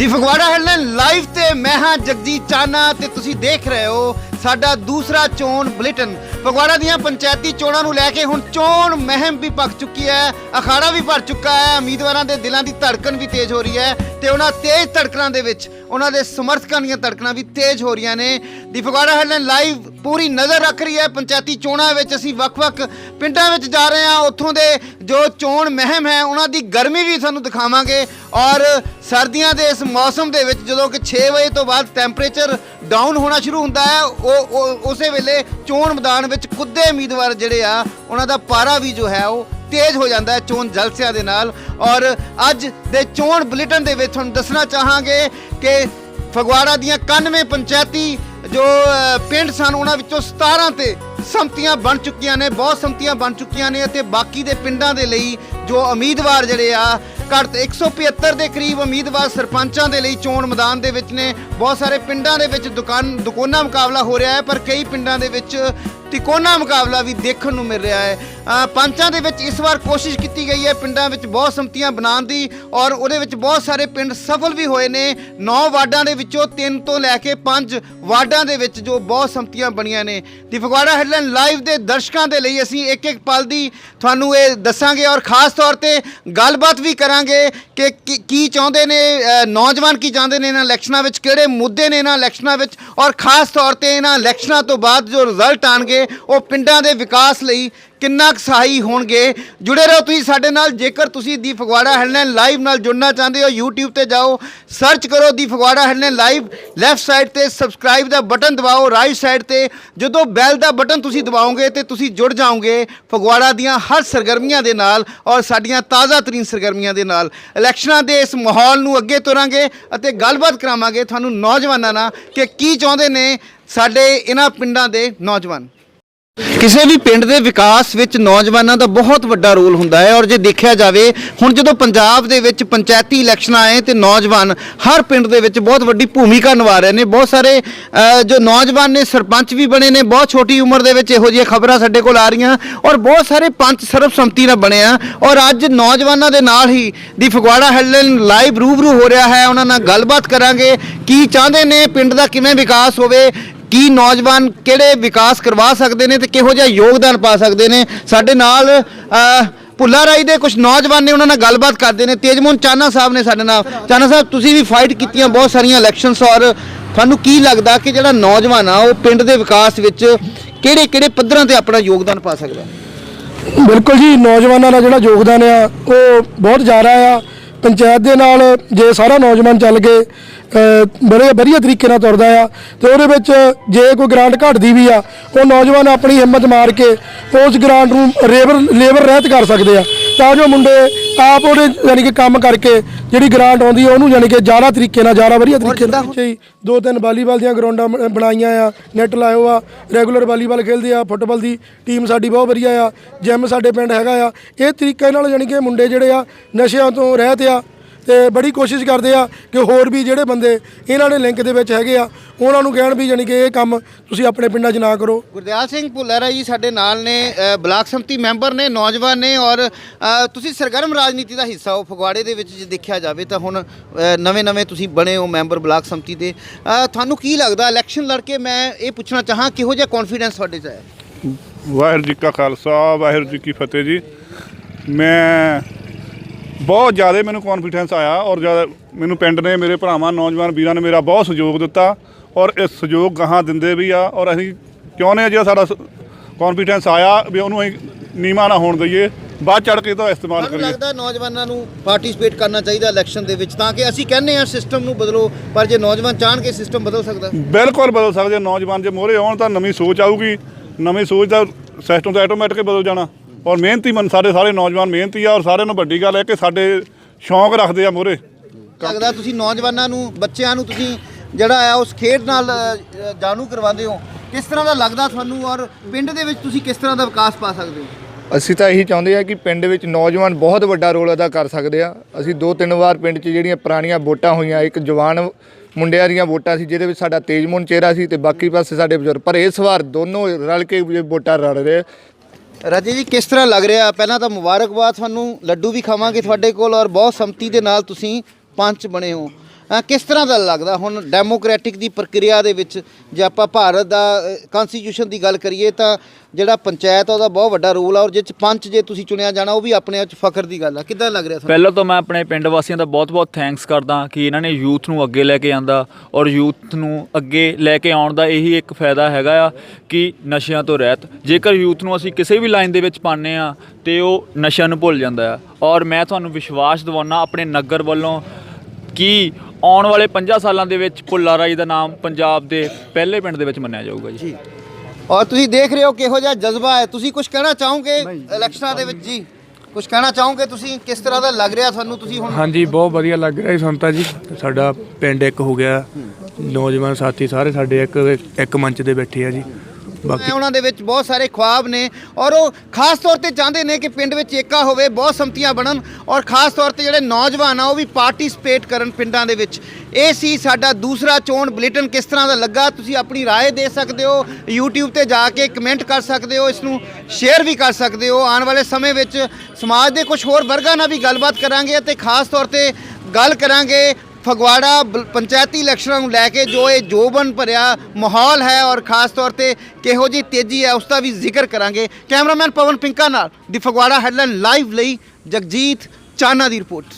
ਦੀ Phagwara headline live ਤੇ ਮੈਂ ਹਾਂ ਜਗਜੀਤ ਚਾਨਾ ਤੇ ਤੁਸੀਂ ਦੇਖ ਰਹੇ ਹੋ ਸਾਡਾ ਦੂਸਰਾ ਚੋਣ ਬੁਲੇਟਿਨ। ਫਗਵਾੜਾ ਦੀਆਂ ਪੰਚਾਇਤੀ ਚੋਣਾਂ ਨੂੰ ਲੈ ਕੇ ਹੁਣ ਚੋਣ ਮਹਿਮ ਵੀ ਪੱਕ ਚੁੱਕੀ ਹੈ, ਅਖਾੜਾ ਵੀ ਭਰ ਚੁੱਕਾ ਹੈ, ਉਮੀਦਵਾਰਾਂ ਦੇ ਦਿਲਾਂ ਦੀ ਧੜਕਣ ਵੀ ਤੇਜ਼ ਹੋ ਰਹੀ ਹੈ ਤੇ ਉਹਨਾਂ ਤੇਜ਼ ਧੜਕਣਾਂ ਦੇ ਵਿੱਚ ਉਹਨਾਂ ਦੇ ਸਮਰਥਕਾਂ ਦੀਆਂ ਧੜਕਣਾਂ ਵੀ ਤੇਜ਼ ਹੋ ਰਹੀਆਂ ਨੇ। ਦੀ ਫਗਵਾੜਾ ਹੈਡਲਾਈਨ ਲਾਈਵ ਪੂਰੀ ਨਜ਼ਰ ਰੱਖ ਰਹੀ ਹੈ, ਪੰਚਾਇਤੀ ਚੋਣਾਂ ਵਿੱਚ ਅਸੀਂ ਵੱਖ-ਵੱਖ ਪਿੰਡਾਂ ਵਿੱਚ ਜਾ ਰਹੇ ਹਾਂ, ਉੱਥੋਂ ਦੇ ਜੋ ਚੋਣ ਮਹਿਮ ਹੈ, ਉਹਨਾਂ ਦੀ ਗਰਮੀ ਵੀ ਤੁਹਾਨੂੰ ਦਿਖਾਵਾਂਗੇ ਔਰ ਸਰਦੀਆਂ ਦੇ ਇਸ ਮੌਸਮ ਦੇ ਵਿੱਚ ਜਦੋਂ ਕਿ 6 ਵਜੇ ਤੋਂ ਬਾਅਦ ਟੈਂਪਰੇਚਰ ਡਾਊਨ ਹੋਣਾ ਸ਼ੁਰੂ ਹੁੰਦਾ ਹੈ ਉਹ ਉਸੇ ਵੇਲੇ ਚੋਣ ਮੈਦਾਨ ਵਿੱਚ ਕੁੱਦੇ ਉਮੀਦਵਾਰ ਜਿਹੜੇ ਆ, ਉਹਨਾਂ ਦਾ ਪਾਰਾ ਵੀ ਜੋ ਹੈ, ਉਹ ਤੇਜ਼ ਹੋ ਜਾਂਦਾ ਹੈ ਚੋਣ ਜਲਸਿਆਂ ਦੇ ਨਾਲ। ਔਰ ਅੱਜ ਦੇ ਚੋਣ ਬੁਲੇਟਿਨ ਦੇ ਵਿੱਚ ਤੁਹਾਨੂੰ ਦੱਸਣਾ ਚਾਹਾਂਗੇ ਕਿ ਫਗਵਾੜਾ ਦੀਆਂ 91 ਪੰਚਾਇਤੀ ਜੋ ਪਿੰਡ ਸਨ, ਉਹਨਾਂ ਵਿੱਚੋਂ 17 ਤੇ ਸੰਮਤੀਆਂ ਬਣ ਚੁੱਕੀਆਂ ਨੇ, ਬਹੁਤ ਸੰਮਤੀਆਂ ਬਣ ਚੁੱਕੀਆਂ ਨੇ ਅਤੇ ਬਾਕੀ ਦੇ ਪਿੰਡਾਂ ਦੇ ਲਈ ਜੋ ਉਮੀਦਵਾਰ ਜਿਹੜੇ ਆ ਘੱਟ 175 ਦੇ ਕਰੀਬ ਉਮੀਦਵਾਰ ਸਰਪੰਚਾਂ ਦੇ ਲਈ ਚੋਣ ਮੈਦਾਨ ਦੇ ਵਿੱਚ ਨੇ। ਬਹੁਤ ਸਾਰੇ ਪਿੰਡਾਂ ਦੇ ਵਿੱਚ ਦੁਕਾਨ ਦੁਕੋਨਾ ਮੁਕਾਬਲਾ ਹੋ ਰਿਹਾ ਹੈ, ਪਰ ਕਈ ਪਿੰਡਾਂ ਦੇ ਵਿੱਚ ਤਿਕੋਨਾ ਮੁਕਾਬਲਾ ਵੀ ਦੇਖਣ ਨੂੰ ਮਿਲ ਰਿਹਾ ਹੈ। ਅ, ਪੰਚਾਂ ਦੇ ਵਿੱਚ ਇਸ ਵਾਰ ਕੋਸ਼ਿਸ਼ ਕੀਤੀ ਗਈ ਹੈ ਪਿੰਡਾਂ ਵਿੱਚ ਬਹੁਤ ਸੰਮਤੀਆਂ ਬਣਾਉਣ ਦੀ ਔਰ ਉਹਦੇ ਵਿੱਚ ਬਹੁਤ ਸਾਰੇ ਪਿੰਡ ਸਫਲ ਵੀ ਹੋਏ ਨੇ। 9 ਵਾਰਡਾਂ ਦੇ ਵਿੱਚੋਂ 3 ਤੋਂ ਲੈ ਕੇ 5 ਵਾਰਡਾਂ ਦੇ ਵਿੱਚ ਜੋ ਬਹੁਤ ਸੰਮਤੀਆਂ ਬਣੀਆਂ ਨੇ। ਦੀ ਫਗਵਾੜਾ ਹੈਡਲਾਈਨ ਲਾਈਵ ਦੇ ਦਰਸ਼ਕਾਂ ਦੇ ਲਈ ਅਸੀਂ ਇੱਕ ਇੱਕ ਪਲ ਦੀ ਤੁਹਾਨੂੰ ਇਹ ਦੱਸਾਂਗੇ ਔਰ ਖਾਸ ਤੌਰ ਤੇ ਗੱਲਬਾਤ ਵੀ ਕਰਾਂਗੇ ਕਿ ਕੀ- ਕੀ ਚਾਹੁੰਦੇ ਨੇ ਅ, ਨੌਜਵਾਨ ਕੀ ਚਾਹੁੰਦੇ ਨੇ ਇਹਨਾਂ ਇਲੈਕਸ਼ਨਾਂ ਵਿੱਚ ਕਿਹੜੇ ਮੁੱਦੇ ਨੇ ਇਹਨਾਂ ਇਲੈਕਸ਼ਨਾਂ ਵਿੱਚ ਔਰ ਖਾਸ ਤੌਰ ਤੇ ਇਹਨਾਂ ਇਲੈਕਸ਼ਨਾਂ ਤੋਂ ਬਾਅਦ ਜੋ ਰਿਜ਼ਲਟ ਆਣਗੇ, ਉਹ ਪਿੰਡਾਂ ਦੇ ਵਿਕਾਸ ਲਈ ਕਿੰਨਾ ਕੁ ਸਹਾਈ ਹੋਣਗੇ? ਜੁੜੇ ਰਹੋ ਤੁਸੀਂ ਸਾਡੇ ਨਾਲ। ਜੇਕਰ ਤੁਸੀਂ ਦੀ ਫਗਵਾੜਾ ਹੈਡਲਾਈਨ ਲਾਈਵ ਨਾਲ ਜੁੜਨਾ ਚਾਹੁੰਦੇ ਹੋ, YouTube ਤੇ ਜਾਓ ਸਰਚ ਕਰੋ ਦੀ Phagwara headline live left side ਤੇ ਸਬਸਕ੍ਰਾਈਬ ਦਾ ਬਟਨ ਦਬਾਓ ਰਾਈਟ ਸਾਈਡ ਤੇ ਜਦੋਂ ਬੈਲ ਦਾ ਬਟਨ ਤੁਸੀਂ ਦਬਾਓਗੇ ਤੇ ਤੁਸੀਂ ਜੁੜ ਜਾਓਗੇ ਫਗਵਾੜਾ ਦੀਆਂ ਹਰ ਸਰਗਰਮੀਆਂ ਦੇ ਨਾਲ ਔਰ ਸਾਡੀਆਂ ਤਾਜ਼ਾ ਤਰੀਨ ਸਰਗਰਮੀਆਂ ਦੇ ਨਾਲ। ਇਲੈਕਸ਼ਨਾਂ ਦੇ ਇਸ ਮਾਹੌਲ ਨੂੰ ਅੱਗੇ ਤੁਰਾਂਗੇ ਅਤੇ ਗੱਲਬਾਤ ਕਰਾਵਾਂਗੇ। ਤੁਹਾਨੂੰ ਨੌਜਵਾਨਾਂ ਨਾਲ ਕਿ ਕੀ ਚਾਹੁੰਦੇ ਨੇ ਸਾਡੇ ਇਹਨਾਂ ਪਿੰਡਾਂ ਦੇ ਨੌਜਵਾਨ। ਕਿਸੇ ਵੀ ਪਿੰਡ ਦੇ ਵਿਕਾਸ ਵਿੱਚ ਨੌਜਵਾਨਾਂ ਦਾ ਬਹੁਤ ਵੱਡਾ ਰੋਲ ਹੁੰਦਾ ਹੈ ਔਰ ਜੇ ਦੇਖਿਆ ਜਾਵੇ ਹੁਣ ਜਦੋਂ ਪੰਜਾਬ ਦੇ ਵਿੱਚ ਪੰਚਾਇਤੀ ਇਲੈਕਸ਼ਨ ਆਏ ਤੇ ਨੌਜਵਾਨ ਹਰ ਪਿੰਡ ਦੇ ਵਿੱਚ ਬਹੁਤ ਵੱਡੀ ਭੂਮਿਕਾ ਨਿਭਾ ਰਹੇ ਨੇ ਬਹੁਤ ਸਾਰੇ ਅ, ਜੋ ਨੌਜਵਾਨ ਨੇ ਸਰਪੰਚ ਵੀ ਬਣੇ ਨੇ ਬਹੁਤ ਛੋਟੀ ਉਮਰ ਦੇ ਵਿੱਚ ਇਹੋ ਜਿਹੀਆਂ ਖਬਰਾਂ ਸਾਡੇ ਕੋਲ ਆ ਰਹੀਆਂ ਔਰ ਬਹੁਤ ਸਾਰੇ ਪੰਚ ਸਰਬਸੰਮਤੀ ਨਾਲ ਬਣੇ ਆ ਔਰ ਅੱਜ ਨੌਜਵਾਨਾਂ ਦੇ ਨਾਲ ਹੀ ਦੀ ਫਗਵਾੜਾ ਹੈਡਲਾਈਨ ਲਾਈਵ ਰੂਬਰੂ ਹੋ ਰਿਹਾ ਹੈ ਉਹਨਾਂ ਨਾਲ ਗੱਲਬਾਤ ਕਰਾਂਗੇ ਕੀ ਚਾਹੁੰਦੇ ਨੇ ਪਿੰਡ ਦਾ ਕਿਵੇਂ ਵਿਕਾਸ ਹੋਵੇ ਕੀ ਨੌਜਵਾਨ ਕਿਹੜੇ ਵਿਕਾਸ ਕਰਵਾ ਸਕਦੇ ਨੇ ਤੇ ਕਿਹੋ ਜਿਹਾ ਯੋਗਦਾਨ ਪਾ ਸਕਦੇ ਨੇ? ਸਾਡੇ ਨਾਲ ਅਹ, ਭੁੱਲਾ ਰਾਈ ਦੇ ਕੁਝ ਨੌਜਵਾਨ ਨੇ ਉਹਨਾਂ ਨਾਲ ਗੱਲਬਾਤ ਕਰਦੇ ਨੇ। ਤੇਜਮੋਹਨ ਚਾਨਾ ਸਾਹਿਬ ਨੇ ਸਾਡੇ ਨਾਲ। ਚਾਨਾ ਸਾਹਿਬ ਤੁਸੀਂ ਵੀ ਫਾਈਟ ਕੀਤੀਆਂ ਬਹੁਤ ਸਾਰੀਆਂ ਇਲੈਕਸ਼ਨਸ ਔਰ ਤੁਹਾਨੂੰ ਕੀ ਲੱਗਦਾ ਕਿ ਜਿਹੜਾ ਨੌਜਵਾਨ ਆ ਉਹ ਪਿੰਡ ਦੇ ਵਿਕਾਸ ਵਿੱਚ ਕਿਹੜੇ ਕਿਹੜੇ ਪੱਧਰਾਂ ਤੇ ਆਪਣਾ ਯੋਗਦਾਨ ਪਾ ਸਕਦਾ? ਬਿਲਕੁਲ ਜੀ ਨੌਜਵਾਨਾਂ ਦਾ ਜਿਹੜਾ ਯੋਗਦਾਨ ਆ ਉਹ ਬਹੁਤ ਜ਼ਿਆਦਾ ਆ। ਪੰਚਾਇਤ ਦੇ ਨਾਲ ਜੇ ਸਾਰਾ ਨੌਜਵਾਨ ਚੱਲ ਕੇ ਬੜੇ ਵਧੀਆ ਤਰੀਕੇ ਨਾਲ ਤੁਰਦਾ ਆ, ਤੇ ਉਹਦੇ ਵਿੱਚ ਜੇ ਕੋਈ ਗ੍ਰਾਂਟ ਘਟਦੀ ਵੀ ਆ, ਉਹ ਨੌਜਵਾਨ ਆਪਣੀ ਹਿੰਮਤ ਮਾਰ ਕੇ ਉਸ ਗ੍ਰਾਂਟ ਨੂੰ ਲੇਬਰ ਲੇਬਰ ਰਹਿਤ ਕਰ ਸਕਦੇ ਆ। ਤਾਂ ਜੋ ਮੁੰਡੇ ਆਪ ਉਹਦੇ ਯਾਨੀ ਕਿ ਕੰਮ ਕਰਕੇ ਜਿਹੜੀ ਗ੍ਰਾਂਟ ਆਉਂਦੀ ਆ ਉਹਨੂੰ ਯਾਨੀ ਕਿ ਜ਼ਿਆਦਾ ਤਰੀਕੇ ਨਾਲ ਜ਼ਿਆਦਾ ਵਧੀਆ ਤਰੀਕੇ ਨਾਲ ਪਿੱਛੇ ਹੀ ਦੋ ਤਿੰਨ ਵਾਲੀਬਾਲ ਦੀਆਂ ਗਰਾਊਂਡਾਂ ਬਣਾਈਆਂ ਆ ਨੈਟ ਲਾਇਓ ਆ ਰੈਗੂਲਰ ਵਾਲੀਬਾਲ ਖੇਡਦੇ ਆ ਫੁੱਟਬਾਲ ਦੀ ਟੀਮ ਸਾਡੀ ਬਹੁਤ ਵਧੀਆ ਆ ਜਿਮ ਸਾਡੇ ਪਿੰਡ ਹੈਗਾ ਆ। ਇਹ ਤਰੀਕੇ ਨਾਲ ਯਾਨੀ ਕਿ ਮੁੰਡੇ ਜਿਹੜੇ ਆ ਨਸ਼ਿਆਂ ਤੋਂ ਰਹਿਤ ਆ ਤੇ ਬੜੀ ਕੋਸ਼ਿਸ਼ ਕਰਦੇ ਆ ਕਿ ਹੋਰ ਵੀ ਜਿਹੜੇ ਬੰਦੇ ਇਹਨਾਂ ਦੇ ਲਿੰਕ ਦੇ ਵਿੱਚ ਹੈਗੇ ਆ ਉਹਨਾਂ ਨੂੰ ਕਹਿਣ ਵੀ ਯਾਨੀ ਕਿ ਇਹ ਕੰਮ ਤੁਸੀਂ ਆਪਣੇ ਪਿੰਡਾਂ 'ਚ ਨਾ ਕਰੋ। ਗੁਰਦਿਆਲ ਸਿੰਘ ਭੁੱਲਰ ਜੀ ਸਾਡੇ ਨਾਲ ਨੇ ਬਲਾਕ ਸੰਮਤੀ ਮੈਂਬਰ ਨੇ ਨੌਜਵਾਨ ਨੇ ਔਰ ਤੁਸੀਂ ਸਰਗਰਮ ਰਾਜਨੀਤੀ ਦਾ ਹਿੱਸਾ ਹੋ ਫਗਵਾੜੇ ਦੇ ਵਿੱਚ ਜੇ ਦੇਖਿਆ ਜਾਵੇ ਤਾਂ ਹੁਣ ਨਵੇਂ-ਨਵੇਂ ਤੁਸੀਂ ਬਣੇ ਹੋ ਮੈਂਬਰ ਬਲਾਕ ਸੰਮਤੀ ਦੇ। ਤੁਹਾਨੂੰ ਕੀ ਲੱਗਦਾ ਇਲੈਕਸ਼ਨ ਲੜ ਕੇ ਮੈਂ ਇਹ ਪੁੱਛਣਾ ਚਾਹਾਂ ਕਿਹੋ ਜਿਹਾ ਕੌਨਫੀਡੈਂਸ ਤੁਹਾਡੇ 'ਚ ਹੈ? ਵਾਹਿਗੁਰੂ ਜੀ ਕਾ ਖਾਲਸਾ ਵਾਹਿਗੁਰੂ ਜੀ ਕੀ ਫਤਿਹ ਜੀ। ਮੈਂ ਬਹੁਤ ਜ਼ਿਆਦਾ ਮੈਨੂੰ ਕੌਨਫੀਡੈਂਸ ਆਇਆ ਔਰ ਜ਼ਿਆਦਾ ਮੈਨੂੰ ਪਿੰਡ ਨੇ ਮੇਰੇ ਭਰਾਵਾਂ ਨੌਜਵਾਨ ਵੀਰਾਂ ਨੇ ਮੇਰਾ ਬਹੁਤ ਸਹਿਯੋਗ ਦਿੱਤਾ ਔਰ ਇਹ ਸਹਿਯੋਗ ਗਾਹਾਂ ਦਿੰਦੇ ਵੀ ਆ ਔਰ ਅਸੀਂ ਚਾਹੁੰਦੇ ਆ ਜੇ ਸਾਡਾ ਕੌਨਫੀਡੈਂਸ ਆਇਆ ਵੀ ਉਹਨੂੰ ਅਸੀਂ ਨੀਵਾਂ ਨਾ ਹੋਣ ਦਈਏ ਬਾਅਦ ਚੜ ਕੇ ਤਾਂ ਇਸਤੇਮਾਲ ਕਰੀਏ ਲੱਗਦਾ ਨੌਜਵਾਨਾਂ ਨੂੰ ਪਾਰਟਿਸਿਪੇਟ ਕਰਨਾ ਚਾਹੀਦਾ ਇਲੈਕਸ਼ਨ ਦੇ ਵਿੱਚ ਤਾਂ ਕਿ ਅਸੀਂ ਕਹਿੰਦੇ ਆ ਸਿਸਟਮ ਨੂੰ ਬਦਲੋ ਪਰ ਜੇ ਨੌਜਵਾਨ ਚਾਹਣ ਕੇ ਸਿਸਟਮ ਬਦਲ ਸਕਦਾ ਬਿਲਕੁਲ ਬਦਲ ਸਕਦੇ। ਨੌਜਵਾਨ ਜੇ ਮੋਹਰੇ ਆਉਣ ਤਾਂ ਨਵੀਂ ਸੋਚ ਆਊਗੀ ਨਵੀਂ ਸੋਚ ਦਾ ਸਿਸਟਮ ਤਾਂ ਆਟੋਮੈਟਿਕ ਬਦਲ ਜਾਣਾ ਔਰ ਮਿਹਨਤੀ ਮਨ ਸਾਡੇ ਸਾਰੇ ਨੌਜਵਾਨ ਮਿਹਨਤੀ ਆ ਔਰ ਸਾਰਿਆਂ ਨੂੰ ਵੱਡੀ ਗੱਲ ਹੈ ਕਿ ਸਾਡੇ ਸ਼ੌਂਕ ਰੱਖਦੇ ਆ ਮੋਹਰੇ। ਲੱਗਦਾ ਤੁਸੀਂ ਨੌਜਵਾਨਾਂ ਨੂੰ ਬੱਚਿਆਂ ਨੂੰ ਤੁਸੀਂ ਜਿਹੜਾ ਆ ਉਸ ਖੇਡ ਨਾਲ ਜਾਣੂ ਕਰਵਾਉਂਦੇ ਹੋ। ਕਿਸ ਤਰ੍ਹਾਂ ਦਾ ਲੱਗਦਾ ਤੁਹਾਨੂੰ ਔਰ ਪਿੰਡ ਦੇ ਵਿੱਚ ਤੁਸੀਂ ਕਿਸ ਤਰ੍ਹਾਂ ਦਾ ਵਿਕਾਸ ਪਾ ਸਕਦੇ ਹੋ? ਅਸੀਂ ਤਾਂ ਇਹੀ ਚਾਹੁੰਦੇ ਆ ਕਿ ਪਿੰਡ ਵਿੱਚ ਨੌਜਵਾਨ ਬਹੁਤ ਵੱਡਾ ਰੋਲ ਅਦਾ ਕਰ ਸਕਦੇ ਆ। ਅਸੀਂ ਦੋ ਤਿੰਨ ਵਾਰ ਪਿੰਡ 'ਚ ਜਿਹੜੀਆਂ ਪੁਰਾਣੀਆਂ ਵੋਟਾਂ ਹੋਈਆਂ ਇੱਕ ਜਵਾਨ ਮੁੰਡਿਆਂ ਦੀਆਂ ਵੋਟਾਂ ਸੀ ਜਿਹਦੇ ਵਿੱਚ ਸਾਡਾ ਤੇਜਮੋਹਨ ਚਿਹਰਾ ਸੀ ਤੇ ਬਾਕੀ ਪਾਸੇ ਸਾਡੇ ਬਜ਼ੁਰਗ ਪਰ ਇਸ ਵਾਰ ਦੋਨੋਂ ਰਲ ਕੇ ਵੋਟਾਂ ਰਲ ਰਹੇ ਰਾਜੇ ਜੀ, ਕਿਸ ਤਰ੍ਹਾਂ ਲੱਗ ਰਿਹਾ? ਪਹਿਲਾਂ ਤਾਂ ਮੁਬਾਰਕਬਾਦ ਤੁਹਾਨੂੰ ਲੱਡੂ ਵੀ ਖਾਵਾਂਗੇ ਤੁਹਾਡੇ ਕੋਲ ਔਰ ਬਹੁਤ ਸੰਮਤੀ ਦੇ ਨਾਲ ਤੁਸੀਂ ਪੰਚ ਬਣੇ ਹੋ। ਕਿਸ ਤਰ੍ਹਾਂ ਦਾ ਲੱਗਦਾ? ਹੁਣ ਡੈਮੋਕ੍ਰੈਟਿਕ ਦੀ ਪ੍ਰਕਿਰਿਆ ਦੇ ਵਿੱਚ ਜੇ ਆਪਾਂ ਭਾਰਤ ਦਾ ਕਨਸਟੀਟਿਊਸ਼ਨ ਦੀ ਗੱਲ ਕਰੀਏ ਤਾਂ ਜਿਹੜਾ ਪੰਚਾਇਤ ਆ, ਉਹਦਾ ਬਹੁਤ ਵੱਡਾ ਰੋਲ ਆ ਔਰ ਜਿਸ ਚ ਪੰਚ ਜੇ ਤੁਸੀਂ ਚੁਣਿਆ ਜਾਣਾ, ਉਹ ਵੀ ਆਪਣੇ ਆਪ ਚ ਫਖਰ ਦੀ ਗੱਲ ਆ। ਕਿੱਦਾਂ ਲੱਗ ਰਿਹਾ ਤੁਹਾਨੂੰ? ਪਹਿਲਾਂ ਤਾਂ ਮੈਂ ਆਪਣੇ ਪਿੰਡ ਵਾਸੀਆਂ ਦਾ ਬਹੁਤ-ਬਹੁਤ ਥੈਂਕਸ ਕਰਦਾ ਕਿ ਇਹਨਾਂ ਨੇ ਯੂਥ ਨੂੰ ਅੱਗੇ ਲੈ ਕੇ ਆਂਦਾ ਔਰ ਯੂਥ ਨੂੰ ਅੱਗੇ ਲੈ ਕੇ ਆਉਣ ਦਾ ਇਹੀ ਇੱਕ ਫਾਇਦਾ ਹੈਗਾ ਆ ਕਿ ਨਸ਼ਿਆਂ ਤੋਂ ਰਹਿਤ। ਜੇਕਰ ਯੂਥ ਨੂੰ ਅਸੀਂ ਕਿਸੇ ਵੀ ਲਾਈਨ ਦੇ ਵਿੱਚ ਪਾਉਂਦੇ ਆ ਤੇ ਉਹ ਨਸ਼ਿਆਂ ਨੂੰ ਭੁੱਲ ਜਾਂਦਾ ਆ। ਔਰ ਮੈਂ ਤੁਹਾਨੂੰ ਵਿਸ਼ਵਾਸ ਦਿਵਾਉਣਾ ਆਪਣੇ ਨਗਰ ਵੱਲੋਂ ਕਿ ਆਉਣ ਵਾਲੇ 50 ਸਾਲਾਂ ਦੇ ਵਿੱਚ ਭੁੱਲਾ ਰਾਈ ਦਾ ਨਾਮ ਪੰਜਾਬ ਦੇ ਪਹਿਲੇ ਪਿੰਡ ਦੇ ਵਿੱਚ ਮੰਨਿਆ ਜਾਊਗਾ ਜੀ। ਔਰ ਤੁਸੀਂ ਦੇਖ ਰਹੇ ਹੋ ਕਿਹੋ ਜਿਹਾ ਜਜ਼ਬਾ ਹੈ। ਤੁਸੀਂ ਕੁਝ ਕਹਿਣਾ ਚਾਹੋਗੇ ਇਲੈਕਸ਼ਨਾਂ ਦੇ ਵਿੱਚ ਜੀ? ਕੁਝ ਕਹਿਣਾ ਚਾਹੋਗੇ ਤੁਸੀਂ? ਕਿਸ ਤਰ੍ਹਾਂ ਦਾ ਲੱਗ ਰਿਹਾ ਤੁਹਾਨੂੰ ਤੁਸੀਂ ਹੁਣ? ਹਾਂਜੀ ਬਹੁਤ ਵਧੀਆ ਲੱਗ ਰਿਹਾ ਜੀ ਸਾਨੂੰ ਤਾਂ ਜੀ। ਸਾਡਾ ਪਿੰਡ ਇੱਕ ਹੋ ਗਿਆ। ਨੌਜਵਾਨ ਸਾਥੀ ਸਾਰੇ ਸਾਡੇ ਇੱਕ ਇੱਕ ਮੰਚ ਤੇ ਬੈਠੇ ਆ ਜੀ। ਬਾਕੀ ਉਹਨਾਂ ਦੇ ਵਿੱਚ ਬਹੁਤ ਸਾਰੇ ਖੁਆਬ ਨੇ ਔਰ ਉਹ ਖਾਸ ਤੌਰ ਤੇ ਚਾਹੁੰਦੇ ਨੇ ਕਿ ਪਿੰਡ ਵਿੱਚ ਏਕਾ ਹੋਵੇ ਬਹੁਤ ਸੰਮਤੀਆਂ ਬਣਨ ਔਰ ਖਾਸ ਤੌਰ ਤੇ ਜਿਹੜੇ ਨੌਜਵਾਨ ਆ ਉਹ ਵੀ ਪਾਰਟਿਸਿਪੇਟ ਕਰਨ ਪਿੰਡਾਂ ਦੇ ਵਿੱਚ ਇਹ ਸੀ ਸਾਡਾ ਦੂਸਰਾ ਚੋਣ ਬੁਲੇਟਿਨ ਕਿਸ ਤਰ੍ਹਾਂ ਦਾ ਲੱਗਾ ਤੁਸੀਂ ਆਪਣੀ رائے ਦੇ ਸਕਦੇ ਹੋ YouTube ਤੇ ਜਾ ਕੇ ਕਮੈਂਟ ਕਰ ਸਕਦੇ ਹੋ ਇਸ ਨੂੰ ਸ਼ੇਅਰ ਵੀ ਕਰ ਸਕਦੇ ਹੋ ਆਉਣ ਵਾਲੇ ਸਮੇਂ ਵਿੱਚ ਸਮਾਜ ਦੇ ਕੁਝ ਹੋਰ ਵਰਗਾਂ ਨਾਲ ਵੀ ਗੱਲਬਾਤ ਕਰਾਂਗੇ ਅਤੇ ਖਾਸ ਤੌਰ ਤੇ ਗੱਲ ਕਰਾਂਗੇ ਫਗਵਾੜਾ ਬਲ- ਪੰਚਾਇਤੀ ਇਲੈਕਸ਼ਨਾਂ ਨੂੰ ਲੈ ਕੇ ਜੋ ਇਹ ਜੋਬਨ ਭਰਿਆ ਮਾਹੌਲ ਹੈ ਔਰ ਖਾਸ ਤੌਰ ਤੇ ਕਿਹੋ ਜੀ ਤੇਜ਼ੀ ਹੈ, ਉਸ ਦਾ ਵੀ ਜ਼ਿਕਰ ਕਰਾਂਗੇ। ਕੈਮਰਾਮੈਨ ਪਵਨ ਪਿੰਕਾ ਨਾਲ ਦੀ ਫਗਵਾੜਾ ਹੈਡਲਾਈਨ ਲਾਈਵ ਲਈ ਜਗਜੀਤ ਚਾਨਾ ਦੀ ਰਿਪੋਰਟ।